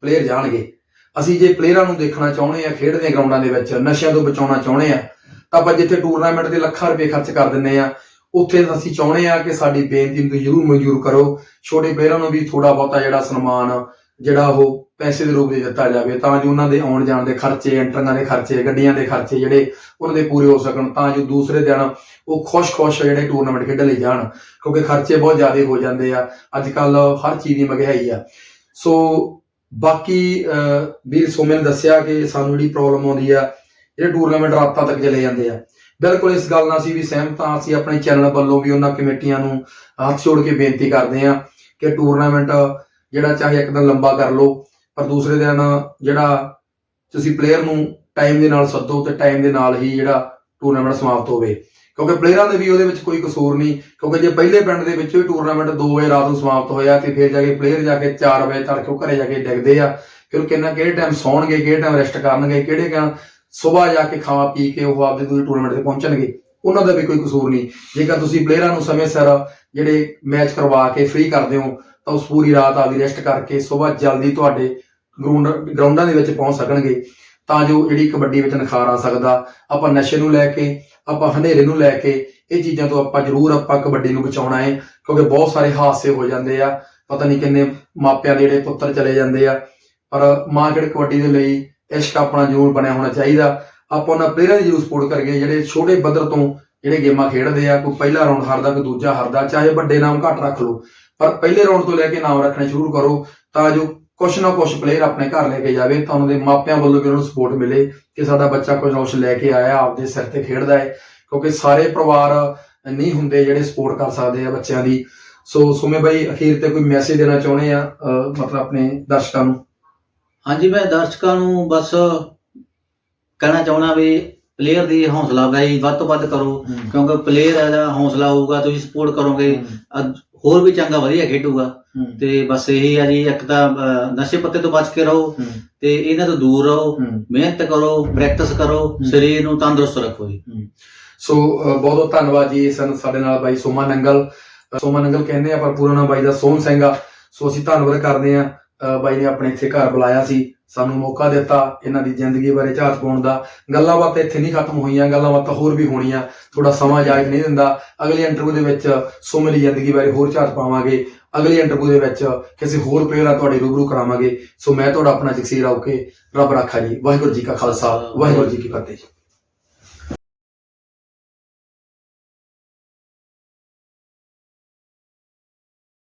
ਪਲੇਅਰ ਜਾਣਗੇ। ਅਸੀਂ ਜੇ ਪਲੇਅਰਾਂ ਨੂੰ ਦੇਖਣਾ ਚਾਹੁੰਦੇ ਆ, ਖੇਡਦੇ ਗਰਾਊਂਡਾਂ ਦੇ ਵਿੱਚ, ਨਸ਼ਿਆਂ ਤੋਂ ਬਚਾਉਣਾ ਚਾਹੁੰਦੇ ਆ, ਤਾਂ ਆਪਾਂ ਜਿੱਥੇ ਟੂਰਨਾਮੈਂਟ ਦੇ ਲੱਖਾਂ ਰੁਪਏ ਖਰਚ ਕਰ ਦਿੰਨੇ ਆ, ਉੱਥੇ ਅਸੀਂ ਚਾਹੁੰਦੇ ਆ ਕਿ ਸਾਡੀ ਬੇਨਤੀ ਨੂੰ ਜ਼ਰੂਰ ਮਨਜ਼ੂਰ ਕਰੋ। ਛੋਟੇ ਪਲੇਅਰਾਂ ਨੂੰ ਵੀ ਥੋੜਾ ਬਹੁਤਾ ਜਿਹੜਾ ਸਨਮਾਨ ਜਿਹੜਾ ਉਹ ਪੈਸੇ ਦੇ ਰੂਪ ਵਿੱਚ ਦਿੱਤਾ ਜਾਵੇ ਤਾਂ ਜੋ ਉਹਨਾਂ ਦੇ ਆਉਣ ਜਾਣ ਦੇ ਖਰਚੇ ਐਂਟਰਾਂ ਦੇ ਖਰਚੇ ਗੱਡੀਆਂ ਦੇ ਖਰਚੇ ਜਿਹੜੇ ਉਹਨਾਂ ਦੇ ਪੂਰੇ ਹੋ ਸਕਣ ਤਾਂ ਜੋ ਦੂਸਰੇ ਦਿਨ ਉਹ ਖੁਸ਼-ਖੁਸ਼ ਜਿਹੜੇ ਟੂਰਨਾਮੈਂਟ ਖੇਡਣ ਲਈ ਜਾਣ ਕਿਉਂਕਿ ਖਰਚੇ ਬਹੁਤ ਜ਼ਿਆਦਾ ਹੋ ਜਾਂਦੇ ਆ। ਅੱਜ ਕੱਲ ਹਰ ਚੀਜ਼ ਦੀ ਮਹਿੰਗਾਈ ਆ। ਸੋ ਬਾਕੀ ਅਹ, ਵੀਰ ਸੋਮੇ ਨੇ ਦੱਸਿਆ ਕਿ ਸਾਨੂੰ ਜਿਹੜੀ ਪ੍ਰੋਬਲਮ ਆਉਂਦੀ ਆ ਜਿਹੜੇ ਟੂਰਨਾਮੈਂਟ ਰਾਤਾਂ ਤੱਕ ਚਲੇ ਜਾਂਦੇ ਆ। ਬਿਲਕੁਲ ਇਸ ਗੱਲ ਨਾਲ ਅਸੀਂ ਵੀ ਸਹਿਮਤ ਹਾਂ ਅਸੀਂ ਆਪਣੇ ਚੈਨਲ ਵੱਲੋਂ ਵੀ ਉਹਨਾਂ ਕਮੇਟੀਆਂ ਨੂੰ ਹੱਥ ਜੋੜ ਕੇ ਬੇਨਤੀ ਕਰਦੇ ਆ ਕਿ ਟੂਰਨਾਮੈਂਟ ਜਿਹੜਾ ਚਾਹੇ ਇੱਕ ਦਿਨ ਲੰਬਾ ਕਰ ਲਓ, ਪਰ ਦੂਸਰੇ ਦਿਨ ਜਿਹੜਾ ਤੁਸੀਂ ਪਲੇਅਰ ਨੂੰ ਟਾਈਮ ਦੇ ਨਾਲ ਸੱਦੋ ਤੇ ਟਾਈਮ ਦੇ ਨਾਲ ਹੀ ਜਿਹੜਾ ਟੂਰਨਾਮੈਂਟ ਸਮਾਪਤ ਹੋਵੇ। ਕਿਉਂਕਿ ਪਲੇਅਰਾਂ ਦੇ ਵੀ ਉਹਦੇ ਵਿੱਚ ਕੋਈ ਕਸੂਰ ਨਹੀਂ, ਕਿਉਂਕਿ ਜੇ ਪਹਿਲੇ ਪਿੰਡ ਦੇ ਵਿੱਚ ਵੀ ਟੂਰਨਾਮੈਂਟ 2 ਵਜੇ ਰਾਤ ਨੂੰ ਸਮਾਪਤ ਹੋਇਆ ਤੇ ਫਿਰ ਜਾ ਕੇ ਪਲੇਅਰ ਜਾ ਕੇ 4 ਵਜੇ ਤੜਕੇ ਉਹ ਘਰੇ ਜਾ ਕੇ ਡਿੱਗਦੇ ਆ, ਫਿਰ ਉਹ ਕਿੰਨਾ ਕਿਹੜੇ ਟਾਈਮ ਸੌਣਗੇ, ਕਿਹੜੇ ਟਾਈਮ ਰੈਸਟ ਕਰਨਗੇ, ਕਿਹੜੇ ਟਾਈਮ ਸਵੇਰ ਜਾ ਕੇ ਖਾਵਾ, ਪੀ ਕੇ ਉਹ ਆਪਦੇ ਦੂਜੇ ਟੂਰਨਾਮੈਂਟ ਤੇ ਪਹੁੰਚਣਗੇ, ਉਹਨਾਂ ਦਾ ਵੀ ਕੋਈ ਕਸੂਰ ਨਹੀਂ। ਜੇਕਰ ਤੁਸੀਂ ਪਲੇਅਰਾਂ ਨੂੰ ਸਮੇਂ ਸਿਰ ਜਿਹੜੇ ਮੈਚ ਕਰਵਾ ਕੇ ਫ੍ਰੀ ਕਰਦੇ ਹੋ ਤਾਂ ਉਸ ਪੂਰੀ ਰਾਤ ਆਪਦੀ ਰੈਸਟ ਕਰਕੇ ਸਵੇਰ ਜਲਦੀ ਤੁਹਾਡੇ ਗਰਾਊਂਡ ਗਰਾਊਂਡਾਂ ਦੇ ਵਿੱਚ ਪਹੁੰਚ ਸਕਣਗੇ। ਤਾਂ ਜੋ ਜਿਹੜੀ ਕਬੱਡੀ ਵਿੱਚ ਨਿਖਾਰ ਆ ਸਕਦਾ, ਆਪਾਂ ਨਸ਼ੇ ਨੂੰ ਲੈ ਕੇ, ਆਪਾਂ ਹਨੇਰੇ ਨੂੰ ਲੈ ਕੇ, ਇਹ ਚੀਜ਼ਾਂ ਤੋਂ ਆਪਾਂ ਜ਼ਰੂਰ ਆਪਾਂ ਕਬੱਡੀ ਨੂੰ ਬਚਾਉਣਾ ਹੈ, ਕਿਉਂਕਿ ਬਹੁਤ ਸਾਰੇ ਹਾਦਸੇ ਹੋ ਜਾਂਦੇ ਆ। ਪਤਾ ਨਹੀਂ ਕਿੰਨੇ ਮਾਪਿਆਂ ਦੇ ਜਿਹੜੇ ਪੁੱਤਰ ਚਲੇ ਜਾਂਦੇ ਆ। ਪਰ ਮਾਂ ਜਿਹੜੇ ਕਬੱਡੀ ਦੇ ਲਈ ਇਸ਼ਕ ਆਪਣਾ ਜ਼ਰੂਰ ਬਣਿਆ ਹੋਣਾ ਚਾਹੀਦਾ। ਆਪਾਂ ਉਹਨਾਂ ਪਲੇਅਰਾਂ ਦੀ ਜ਼ਰੂਰ ਸਪੋਰਟ ਕਰੀਏ, ਜਿਹੜੇ ਛੋਟੇ ਪੱਧਰ ਤੋਂ ਜਿਹੜੇ ਗੇਮਾਂ ਖੇਡਦੇ ਆ, ਕੋਈ ਪਹਿਲਾ ਰਾਉਂਡ ਹਾਰਦਾ, ਕੋਈ ਦੂਜਾ ਹਾਰਦਾ, ਚਾਹੇ ਵੱਡੇ ਨਾਮ ਘੱਟ ਰੱਖ ਲਓ। ਪਰ ਪਹਿਲੇ ਰਾਉਂਡ ਤੋਂ ਲੈ ਕੇ ਨਾਮ ਰੱਖਣੇ ਸ਼ੁਰੂ ਕਰੋ ਤਾਂ ਜੋ ਕੁਛ ਨਾ ਕੁਛ ਪਲੇਅਰ ਆਪਣੇ ਘਰ ਲੈ ਕੇ ਜਾਵੇ ਤਾਂ ਉਹਨਾਂ ਦੇ ਮਾਪਿਆਂ ਵੱਲੋਂ ਵੀ ਉਹਨਾਂ ਨੂੰ ਸਪੋਰਟ ਮਿਲੇ ਕਿ ਸਾਡਾ ਬੱਚਾ ਕੁਝ ਨਾ ਕੁਛ ਲੈ ਕੇ ਆਇਆ ਆਪਦੇ ਸਿਰ ਤੇ ਖੇਡਦਾ ਹੈ ਕਿਉਂਕਿ ਸਾਰੇ ਪਰਿਵਾਰ ਨਹੀਂ ਹੁੰਦੇ ਜਿਹੜੇ ਸਪੋਰਟ ਕਰ ਸਕਦੇ ਆ ਬੱਚਿਆਂ ਦੀ। ਸੋ ਸੋਮੇ ਬਾਈ ਅਖੀਰ ਤੇ ਕੋਈ ਮੈਸੇਜ ਦੇਣਾ ਚਾਹੁੰਦੇ ਆ? ਮਤਲਬ ਆਪਣੇ ਦਰਸ਼ਕਾਂ ਨੂੰ। ਹਾਂਜੀ ਮੈਂ ਦਰਸ਼ਕਾਂ ਨੂੰ ਬਸ ਕਹਿਣਾ ਚਾਹੁੰਦਾ ਵੀ ਪਲੇਅਰ ਦੀ ਹੌਸਲਾ ਅਫਜ਼ਾਈ ਵੱਧ ਤੋਂ ਵੱਧ ਕਰੋ ਕਿਉਂਕਿ ਪਲੇਅਰ ਦਾ ਹੌਸਲਾ ਹੋਊਗਾ ਤੁਸੀਂ ਸਪੋਰਟ ਕਰੋਗੇ ਹੋਰ ਵੀ ਚੰਗਾ ਵਧੀਆ ਖੇਡੂਗਾ। ਤੇ ਬਸ ਇਹੀ ਆ ਜੀ ਇੱਕ ਤਾਂ ਅਹ, ਨਸ਼ੇ ਪੱਤੇ ਤੋਂ ਬਚ ਕੇ ਰਹੋ ਤੇ ਇਹਨਾਂ ਤੋਂ ਦੂਰ ਰਹੋ ਮਿਹਨਤ ਕਰੋ ਪ੍ਰੈਕਟਿਸ ਕਰੋ। ਸਰੀਰ ਨੂੰ ਤੰਦਰੁਸਤ ਰੱਖੋ ਜੀ। ਸੋ ਬਹੁਤ ਬਹੁਤ ਧੰਨਵਾਦ ਜੀ ਸਨ ਸਾਡੇ ਨਾਲ ਬਾਈ ਸੋਮਾ ਨੰਗਲ। ਅ, ਸੋਮਾ ਨੰਗਲ ਕਹਿੰਦੇ ਆ ਪਰ ਪੂਰਾ ਨਾਮ ਬਾਈ ਦਾ ਸੋਹਣ ਸਿੰਘ ਆ। ਸੋ ਅਸੀਂ ਧੰਨਵਾਦ ਕਰਦੇ ਆ। ਬਾਈ ਨੇ ਆਪਣੇ ਇੱਥੇ ਘਰ ਬੁਲਾਇਆ ਸੀ, ਸਾਨੂੰ ਮੌਕਾ ਦਿੱਤਾ ਇਹਨਾਂ ਦੀ ਜ਼ਿੰਦਗੀ ਬਾਰੇ ਝਾਤ ਪਾਉਣ ਦਾ। ਗੱਲਾਂ ਬਾਤਾਂ ਇੱਥੇ ਨਹੀਂ ਖਤਮ ਹੋਈਆਂ, ਗੱਲਾਂ ਬਾਤਾਂ ਹੋਰ ਵੀ ਹੋਣੀਆਂ ਥੋੜਾ ਸਮਾਂ ਜਾਇਜ਼ ਨਹੀਂ ਦਿੰਦਾ। ਅਗਲੀ ਇੰਟਰਵਿਊ ਦੇ ਵਿੱਚ ਸੋਮੇ ਦੀ ਜ਼ਿੰਦਗੀ ਬਾਰੇ ਹੋਰ ਝਾਤ ਪਾਵਾਂਗੇ। ਅਗਲੀ ਇੰਟਰਵਿਊ ਦੇ ਵਿੱਚ ਕਿਸੇ ਹੋਰ ਪਲੇਅਰ ਨਾਲ ਤੁਹਾਡੇ ਰੂਬਰੂ ਕਰਾਵਾਂਗੇ। ਸੋ ਮੈਂ ਤੁਹਾਡਾ ਆਪਣਾ ਜਗਸੀਰ ਆਉਕੇ ਰੱਬ ਰੱਖਾ ਜੀ। ਵਾਹਿਗੁਰੂ ਜੀ ਕਾ ਖਾਲਸਾ, ਵਾਹਿਗੁਰੂ ਜੀ ਕੀ ਫਤਿਹ